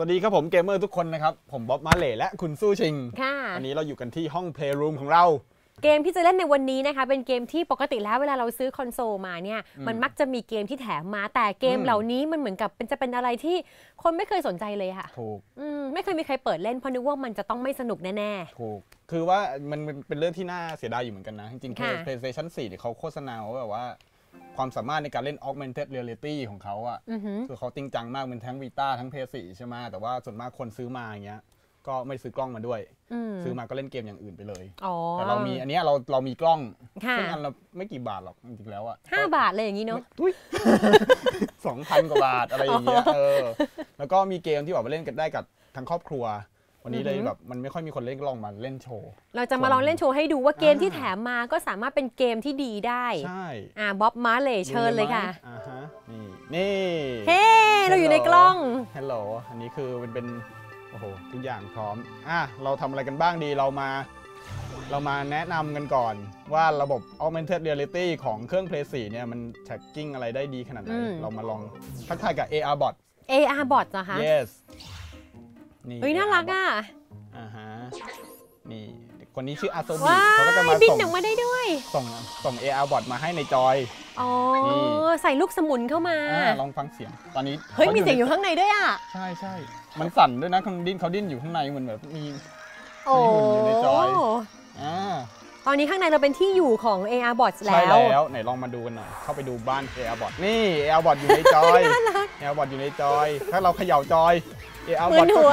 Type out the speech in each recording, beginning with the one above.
สวัสดีครับผมเกมเมอร์ทุกคนนะครับ ผมบ๊อบมาเล่และคุณสู้ชิง ค่ะ วันนี้เราอยู่กันที่ห้อง Playroom ของเรา เกมที่จะเล่นในวันนี้นะคะ เป็นเกมที่ปกติแล้วเวลาเราซื้อคอนโซลมาเนี่ยอืมมันมักจะมีเกมที่แถมมา แต่เกมอืมเหล่านี้มันเหมือนกับเป็นจะเป็นอะไรที่คนไม่เคยสนใจเลยค่ะ ถูกอืมไม่เคยมีใครเปิดเล่นเพราะนึกว่ามันจะต้องไม่สนุกแน่ถูก คือว่ามันมันเป็นเรื่องที่น่าเสียดายอยู่เหมือนกันนะ จริงๆค่ะ Play- PlayStation 4เนี่ยเขาโฆษณาว่าแบบว่า ความสามารถในการเล่น Augmented Reality ของเขาอะๆอือหือคือเขาจริงจังมากเป็นทั้ง Vita ทั้ง PS4 ใช่ไหมแต่ว่าส่วนมากคนซื้อมาอย่างเงี้ยก็ไม่ซื้อกล้องมาด้วยอืมซื้อมาก็เล่นเกมอย่างอื่นไปเลยอ๋อแต่เรามีอันเนี้ยเราเรามีกล้องค่ะซึ่งอันละไม่กี่บาทหรอกจริงๆแล้วอะห้าบาทเลยอย่างนี้เนาะตุ้ยสองพันกว่าบาทอะไรอย่างเงี้ยอ๋อเออแล้วก็มีเกมที่แบบว่าเล่นกันได้กับทั้งครอบครัว วันนี้เลยอือหือแบบมันไม่ค่อยมีคนเล่นกล้องมาเล่นโชว์ เราจะมาลองเล่นโชว์ให้ดูว่าเกมอ่าที่แถมมาก็สามารถเป็นเกมที่ดีได้ ใช่อ่าบ๊อบมาเลยเชิญเลยค่ะดูไหมอ่าฮะนี่นี่เฮ้เราอยู่ในกล้องฮัลโหลอันนี้คือเป็นเป็นโอ้โหทุกอย่างพร้อมอะเราทำอะไรกันบ้างดีเรามา เรามาแนะนำกันก่อนว่าระบบ augmented reality ของเครื่อง Play 4เนี่ยมัน tracking อะไรได้ดีขนาดไหนอืมเรามาลองทักทายกับ AR bot AR bot เหรอคะ yes นี่เฮ้ยน่ารัก AR bot อะอ่าฮะนี่คนนี้ชื่ออาโซบิว้าเขาก็จะมายบินส่งออกมาได้ด้วย ส่งส่ง AR bot มาให้ในจอย อ๋อนี่ใส่ลูกสมุนเข้ามาอ่าลองฟังเสียง ตอนนี้ เฮ้ยขามีเสียงในอยู่ข้างในด้วยอะ ใช่ใช่ มันสั่นด้วยนะเขาดิ้นเขาดิ้นอยู่ข้างในเหมือนแบบมีโอ้หุ่นอยู่ในจอย อ่า ตอนนี้ข้างในเราเป็นที่อยู่ของ AR bot แล้ใช่วแล้ว ไหนลองมาดูกันหน่อย เข้าไปดูบ้าน AR bot นี่ AR bot อยู่ในจอย น่ารัก AR bot อยู่ในจอย ถ้าเราเขย่าจอย AR เหมื bot อนหัว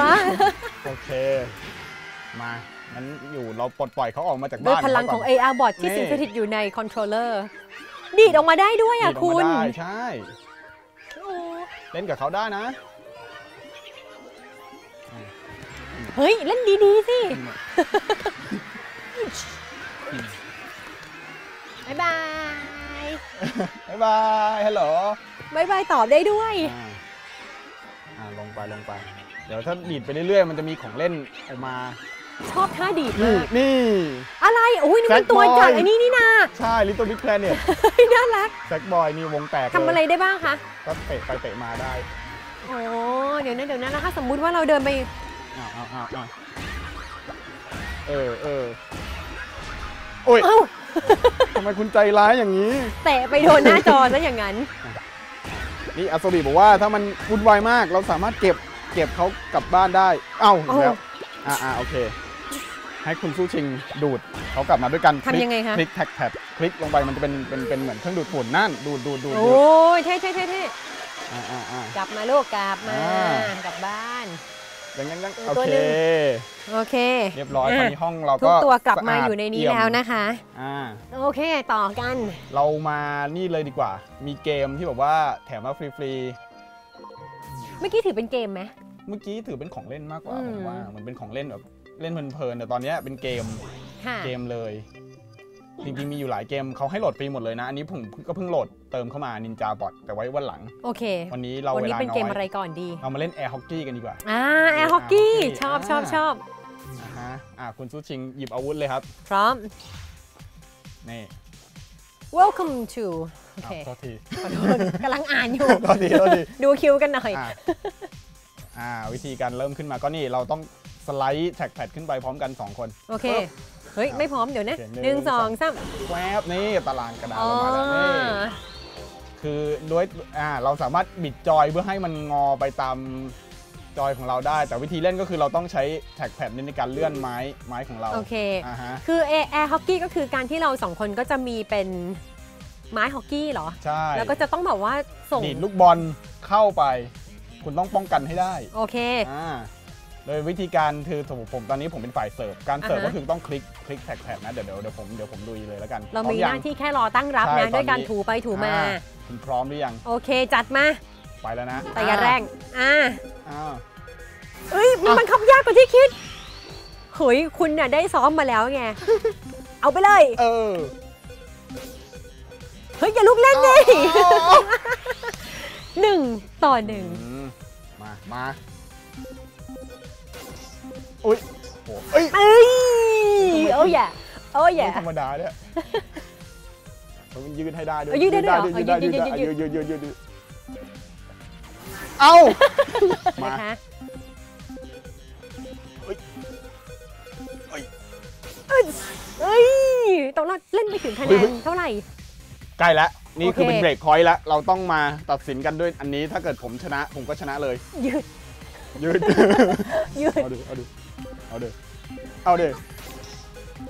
โอเค มางั้นอยู่เราปลดปล่อยเขาออกมาจากด้วยบ้านพลังของเาก่น AR bot ที่นี่ สิงสถิตอยู่ในคอนโทรลเลอร์ดีดออกมาได้ด้วยอะดีดออกคุมาณได้ใช่ โอ้เล่นกับเขาได้นะ เฮ้ย เล่นดี ๆ สิ บ๊ายบายบ๊ายบายฮัลโหลบ๊ายบายตอบได้ด้วยอ่าอ่าลงไปลงไป เดี๋ยวถ้าดีดไปเรื่อยๆ มันจะมีของเล่นออกมา ชอบท่าดีดนี่มากนี่ อะไรโอ้ยนี่เป็นตัว Sackboy จากไอ้นี่นี่นาใช่ลิตเติ้ลบิ๊กแพลเน็ตเฮ้ยน่ารักแซกบอยนี่วงแตกเลยทำอะไรได้บ้างคะก็เตะไปเตะมาได้โอ้เดี๋ยวนะเดี๋ยวนะแล้วถ้าสมมุติว่าเราเดินไปอ้าวอ้าวอ้าวอ้าวเออเออ โอ้ยเอ้าทำไมคุณใจร้ายอย่างนี้ เตะไปโดนหน้าจอซะอย่างนั้น นี่อัศบีบอกว่าถ้ามันวุ่นวายมากเราสามารถเก็บเก็บเขากลับบ้านได้ เอ้าอีกแล้วอ่าอ่าโอเค ให้คุณสู้ชิงดูดเขากลับมาด้วยกันทำยังไงคะ คลิกแท็กแท็บคลิกลงไปมันจะเป็นเป็นเป็นเหมือนเครื่องดูดฝุ่นนั่น ดูดดูดดูดโอ้ดูดยเท่เท่เท่เท่อ่าอ่าอ่ากลับมาลูกกลับมาอ่ากลับบ้าน ยังยังยังเออโอตัวเค หนึ่ง โอเคเรียบร้อยอะตอนนี้ห้องเราทุก็กตัวกลับมาสะดอยู่ในนี้เอี่ยมแล้วนะคะ อ่า โอเคต่อกัน เรามานี่เลยดีกว่า มีเกมที่แบบว่าแถมมาฟรีเมื่อกี้ถือเป็นเกมไหม ๆ เมื่อกี้ถือเป็นของเล่นมากกว่าอืมผมว่า มันเป็นของเล่นแบบเล่นเพลินๆแต่ตอนเนี้ยเป็นเกมค่ะ เกมเลย จริงๆมีอยู่หลายเกมเขาให้โหลดฟรีหมดเลยนะ อันนี้ผมก็เพิ่งโหลดเติมเข้ามา Ninja Bot แต่ไว้วันหลัง โอเค วันนี้เราวันเวนี้ลาเป็นน้เกมออะไรยก่อนดี เรามาเล่นแอร์ฮอกกี้กันดีกว่า อ่าแอร์ฮอกกี้ Air hockey ชอบชอบอ่าชอบอ่าฮะอ่าคุณซูชิงหยิบอาวุธเลยครับ พร้อม นี่ welcome to โอเคอะโทษทีขอโทษกำลังอ่านอยู่โทษทีโทษทีดูคิวกันหน่อยอ่าอ่าวิธีการเริ่มขึ้นมาก็นี่เราต้องสไลด์แท็กแพดขึ้นไปพร้อมกัน 2 คน โอเค เฮ้ย ไม่พร้อมเดี๋ยวนะโอเคหหนึ่นึ่งงสองสามแวบนี่ตารางกระดาษอ๋อเรามาแล้วนี่คือด้วยอ่าเราสามารถบิดจอยเพื่อให้มันงอไปตามจอยของเราได้ แต่วิธีเล่นก็คือเราต้องใช้แท็กแพดในการเลื่อนไม้ไม้ของเราโอเคอ่าฮะคือแอร์ฮอกกี้ก็คือการที่เราสองคนก็จะมีเป็นไม้ฮอกกี้เหรอ ใช่ แล้วก็จะต้องแบบว่าส่งดีดลูกบอลเข้าไป คุณต้องป้องกันให้ได้ โอเคอ่า โดยวิธีการคือผมผมตอนนี้ผมเป็นฝ่ายเสิร์ฟ การเสิร์ฟอ่าฮะ ก็คือต้องคลิกคลิกแท็กแพดนะเดี๋ยวเดี๋ยวเดี๋ยวผมเดี๋ยวผมลุยเลยแล้วกันเราพอมียังหน้าที่แค่รอตั้งรับใช่นะด้วยการตอนนี้ ถูไปถูมา อ่คุณพร้อมหรือยังโอเคจัดมา ไปแล้วนะแต่อย่าแรงอ่าอ่าเอ้ยมันบังคับยากกว่าที่คิดเฮ้ยคุณน่ะได้ซ้อมมาแล้วไง เอาไปเลยเออเฮ้ยอย่าลุกเล่นดิหนึ่งต่อหนึ่งอืมมามา อุ้ยโอ้ยเอ้ยโอ้ยโอ้ยธรรมดาเนี่ยมันยืนให้ได้ด้วยยืนได้ด้วยยืนไดยืนได้ยืนยืนยืนยืนเอามาเฮ้ยตอนเราเล่นไปถึงคะแนนเท่าไหร่ ใกล้แล้วนี่คือเป็นเบรกพอยต์แล้วเราต้องมาตัดสินกันด้วยอันนี้ถ้าเกิดผมชนะผมก็ชนะเลย ยืด ยืดยืดเอาดูเอาดู เอาดิเอาดิ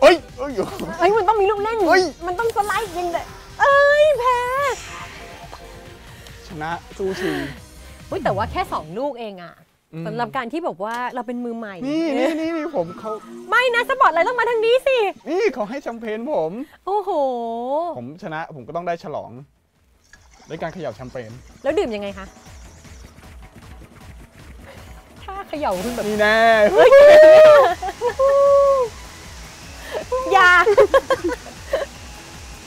เอ้ยเอ้ยเอ้ยมันต้องมีลูกเล่นเฮ้ยมันต้องสไลด์ยิงเลยเอ้ยแพ้ชนะสู้ชิงเฮ้ยแต่ว่าแค่2ลูกเองอะอืมสำหรับการที่บอกว่าเราเป็นมือใหม่ นี่นี่นี่นี่ผมเขาไม่นะสปอร์ตไลท์ต้องมาทางนี้สิ นี่เขาให้แชมเปญผม โอ้โห ผมชนะผมก็ต้องได้ฉลอง ด้วยการเขย่าแชมเปญแล้วดื่มยังไงคะ เขย่าคุณแบบนี่แน่อยา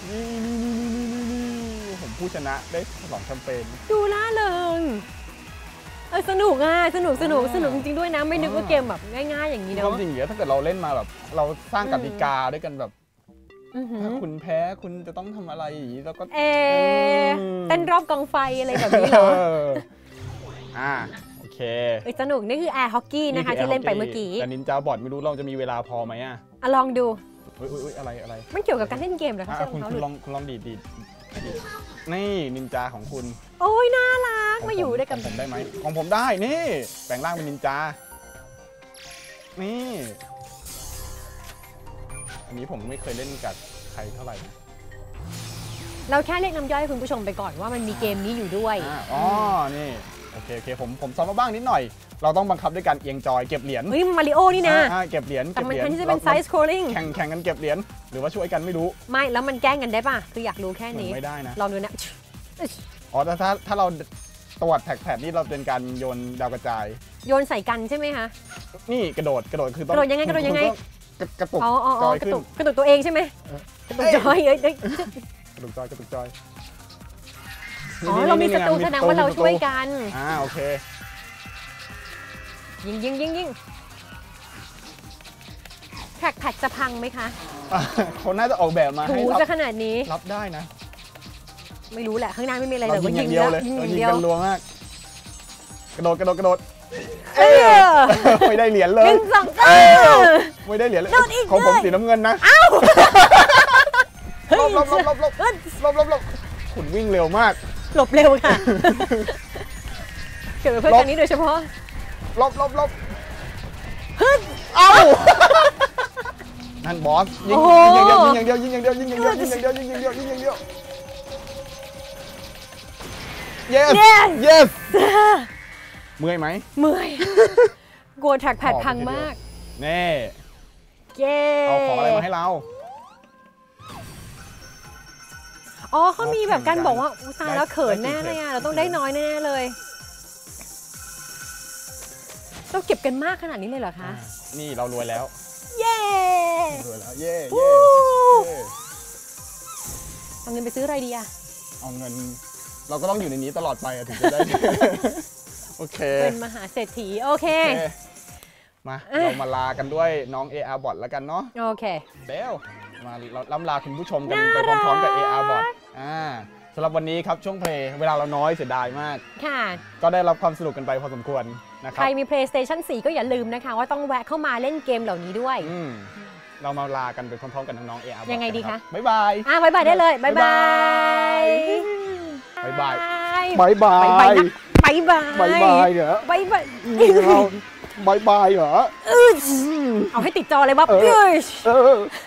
นี่นี่นี่นี่นี่นี่ผมผู้ชนะได้ฉลองแชมเปญดูล่าเริงเออสนุกอะสนุกสนุกอ่าสนุกจริงๆด้วยนะไม่นึกว่าอ่าเกมแบบง่ายๆอย่างนี้คเนาะวามจริงอย่างเงี้ยถ้าเกิดเราเล่นมาแบบ เราสร้างกติกาด้วยกันแบบอื้อหือถ้าคุณแพ้คุณจะต้องทำอะไรอย่างงี้แล้วก็เอออืมเต้นรอบกองไฟอะไรแบบนี้เหรอเอออ่าโอ เคเอ้ยสนุก นี่คือแอร์ฮอกกี้นะคะอที่เล่นไปเมื่อกี้ แต่นินจาบอดไม่รู้เราจะมีเวลาพอไหมอะอะลองดูเฮ้ยเฮ้ยเฮ้ยอะไรอะไรมันเกี่ยวกับการเล่นเกมเหรอคะอะใช่รคุองณเท้าคุหณลุดลองคุณลองดีดดีดดีดนี่นินจาของคุณโอ้ยน่ารักขงมาอยู่ด้วยกัน ของผมได้ไหมของผมได้นี่แปลงร่างเป็นนินจา นี่ อันนี้ผมไม่เคยเล่นกับใครเท่าไหร่นะเราแค่เรียกน้ำย่อยให้คุณผู้ชมไปก่อนว่ามันมีเกมนี้อยู่ด้วย อ่าอ๋อนี่โอเคโอเคผมผมซ้อมมาบ้างนิดหน่อย เราต้องบังคับด้วยการเอียงจอยเก็บเหรียญเฮ้ยมาริโอนี่นะอ่าอ่าเก็บเหรียญแต่เก็บมันเหรียญแทนที่จะเป็นราไซส์ scrolling แข่งแข่งกันเก็บเหรียญหรือว่าช่วยกันไม่รู้ไม่แล้วมันแกล้งกันได้ป่ะ คืออยากรู้แค่เหมือนนี้ไม่ได้นะลองดูนะอ๋อแต่ถ้าถ้าเราตรวจแท็กแพดนี่เราเป็นการโยนดาวกระจาย โยนใส่กันใช่ไหมคะ นี่กระโดดกระโดดคือต้องกระโดดยังไงกระโดดยังไง คุณต้องกระกระตุกอ๋ออ๋อจอ๋ออยกระขึ้นตุกกระตุกตัวเองใช่ไหมเออกระตุกจอยเอ้ยเอ้ยกระตุกจอยกระตุกจอย อ๋อนี่เรามีนี่ศัตรูนี่แสดงว่าเราศัตช่วยกันอ่าโอเค ยิงยิงยิงยิงแท็กแพ็กจะพังไหมคะอะเขาน่าจะออกแบบมาถูให้รับจะขนาดนี้รับได้นะ ไม่รู้แหละข้างหน้าไม่มีอะไรเราเลยยิว่างอยิย่างงเยเดียวอะเลยยิงอเราย่างยิงเดียวกันรัวมากกระโดดกระโดดกระโดดเออไม่ได้เหรียญเลหยนึ่งสองเออไม่ได้เหรียญเลยโดดอีกของผมเลยสีน้ำเงินนะเฮ้ยหลบหลบหลบหลบเอ้ยหลบหลบหลบ คุณวิ่งเร็วมาก หลบเร็วค่ะ เกิดมาเพื่อหลบการนี้โดยเฉพาะหลบหลบหลบเอ้านั่นบอสยิงโอ้โหยิงอย่างเดียวยิงอย่างเดียวยิงอย่างเดียวยิงอย่างเดียวยิงอย่างเดียวยิงอย่างเดียวยิงอย่างเดียว yes Yes yes เมื่อยไหมเมื่อยกลัวแท็กแพดขอบคุณพังทีเดียวมากแน่เย้ เอาของอะไรมาให้เรา อ๋อเขามีแบบการแข่งกันบอกว่าอุยตายแล้วได้เขินแน่ได้กี่เลยอะเพจเราต้องได้น้อยแน่ๆเลยเราเก็บกันมากขนาดนี้เลยเหรอคะอ่านี่เรารวยแล้ว เย้รวยแล้วเย่วู้เย่เย่เอาเงินไปซื้ออะไรดีอะเอาเงิน เราก็ต้องอยู่ในนี้ตลอดไปอะถึงจะได้โอเคเป็นมหาเศรษฐีโอเคโอเคมาเอ้ยเรามาลากันด้วยน้อง AR Bot แล้วกันเนาะโอเคเบล มาเราล่ำลาคุณผู้ชมกันไปพร้อมๆกับ AR Bot อ่าสำหรับวันนี้ครับช่วงเพลย์เวลาเราน้อยเสียดายมาก ค่ะ ก็ได้รับความสนุกกันไปพอสมควรนะคใครัรบมี PlayStation 4 ก็อย่าลืมนะคะ ว่าต้องแวะเข้ามาเล่นเกมเหล่านี้ด้วยอืมเรามาลากันไปพร้อมๆ กับน้องๆ AR Bot ยังไงดีกัคะนรับบ๊ายบาย อะบายบายได้เลยบายบายบ๊ายบายบายบายบาบายยนะบายบายบายบายเหรอบายบายบายบายเหรอเอาให้ติดจอเลยว่าเออเอ้ยเออ